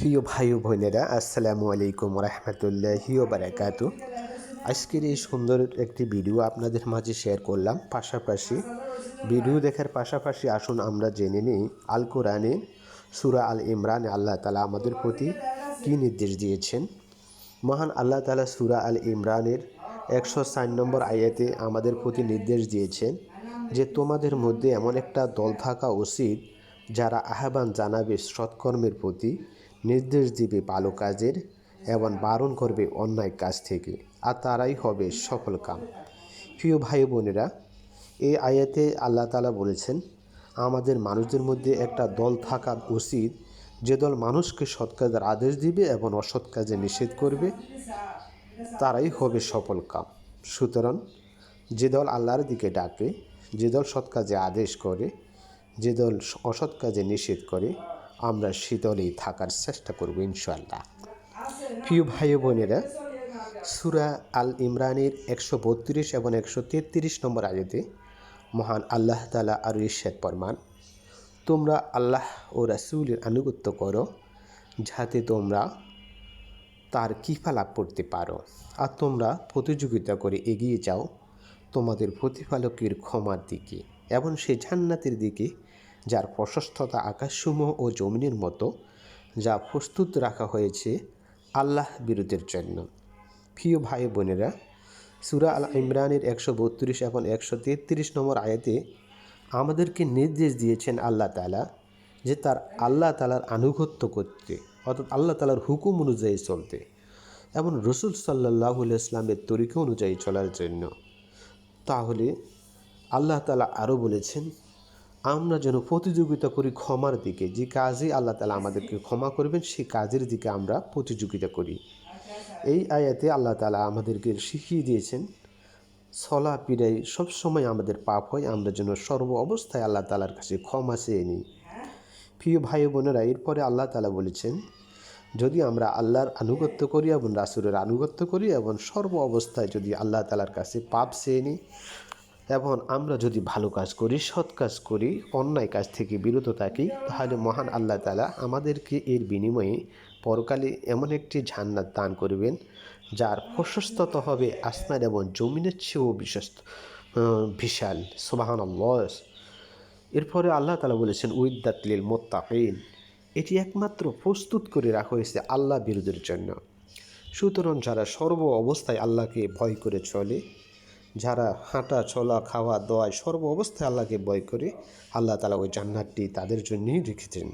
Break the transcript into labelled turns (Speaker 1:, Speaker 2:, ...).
Speaker 1: প্রিয় ভাই বোনেরা, আসসালামু আলাইকুম রহমতুল্লাহি বারাকাতু। আজকের এই সুন্দর একটি ভিডিও আপনাদের মাঝে শেয়ার করলাম। পাশাপাশি ভিডিও দেখার পাশাপাশি আসুন আমরা জেনে নিই, আল কোরআনে সুরা আল ইমরান আল্লাহ তালা আমাদের প্রতি কী নির্দেশ দিয়েছেন? মহান আল্লাহ তালা সুরা আল ইমরানের একশো ষাট নম্বর আয়াতে আমাদের প্রতি নির্দেশ দিয়েছেন যে তোমাদের মধ্যে এমন একটা দল থাকা উচিত যারা আহ্বান জানাবে সৎকর্মের প্রতি। নির্দেশ দিবে ভালো কাজের এবং বারণ করবে অন্যায় কাজ থেকে, আর তারাই হবে সফল কাম। প্রিয় ভাই বোনেরা, এই আয়াতে আল্লাহ তালা বলেছেন, আমাদের মানুষদের মধ্যে একটা দল থাকা উচিত, যে দল মানুষকে সৎ কাজের আদেশ দিবে এবং অসৎ কাজে নিষেধ করবে, তারাই হবে সফল কাম। সুতরাং যে দল আল্লাহর দিকে ডাকে, যে দল সৎ কাজে আদেশ করে, যে দল অসৎ কাজে নিষেধ করে আমরা সে দলেই থাকার চেষ্টা করব ইনশাল্লাহ প্রিয় ভাই বোনেরা, সুরা আল ইমরানের একশো বত্রিশ এবং একশো তেত্রিশ নম্বর আয়াতে মহান আল্লাহ তালা আর ইস্যাদ ফরমান, তোমরা আল্লাহ ও রাসুলের আনুগত্য করো যাতে তোমরা তার কৃপা লাভ করতে পারো। আর তোমরা প্রতিযোগিতা করে এগিয়ে যাও তোমাদের প্রতিপালকের ক্ষমার দিকে এবং সে জান্নাতের দিকে যার প্রশস্ততা আকাশসমূহ ও জমিনের মতো, যা প্রস্তুত রাখা হয়েছে আল্লাহ বিরুদ্ধের জন্য। প্রিয় ভাই বোনেরা, সুরা আল ইমরানের একশো বত্রিশ এবং একশো তেত্রিশ নম্বর আয়াতে আমাদেরকে নির্দেশ দিয়েছেন আল্লাহ তালা যে তার আল্লাহ তালার আনুগত্য করতে, অর্থাৎ আল্লাহ তালার হুকুম অনুযায়ী চলতে এবং রসুল সাল্লাহ ইসলামের তরিকা অনুযায়ী চলার জন্য। তাহলে আল্লাহ তালা আরও বলেছেন আমরা যেন প্রতিযোগিতা করি ক্ষমার দিকে, যে কাজে আল্লাহ তালা আমাদেরকে ক্ষমা করবেন সেই কাজের দিকে আমরা প্রতিযোগিতা করি। এই আয়াতে আল্লাহ তালা আমাদেরকে শিখিয়ে দিয়েছেন ছলা পিড়াই সবসময় আমাদের পাপ হয়, আমরা যেন সর্ব অবস্থায় আল্লাহ তালার কাছে ক্ষমা চেয়ে নিই। প্রিয় ভাই বোনেরা, এরপরে আল্লাহ তালা বলেছেন, যদি আমরা আল্লাহর আনুগত্য করি এবং রাসুরের আনুগত্য করি এবং সর্ব অবস্থায় যদি আল্লাহ তালার কাছে পাপ চেয়ে নিই এবং আমরা যদি ভালো কাজ করি, সৎ কাজ করি, অন্যায় কাজ থেকে বিরত থাকি, তাহলে মহান আল্লাহ তালা আমাদেরকে এর বিনিময়ে পরকালে এমন একটি জান্নাত দান করবেন, যার প্রশস্তত হবে আসমান এবং জমিনের চেয়েও বিশ্বস্ত বিশাল। সোবাহান এরপরে আল্লাহ তালা বলেছেন উইদ্দাতলিল মোত্তাকিন। এটি একমাত্র প্রস্তুত করে রাখা হয়েছে আল্লাহ বিরোধের জন্য। সুতরাং যারা সর্ব অবস্থায় আল্লাহকে ভয় করে চলে যারা হাঁটা, চলা, খাওয়া দোয়ায় সর্ব অবস্থায় আল্লাহকে ভয় করে, আল্লাহ তালা ওই জান্নাতটি তাদের জন্যই রেখেছেন।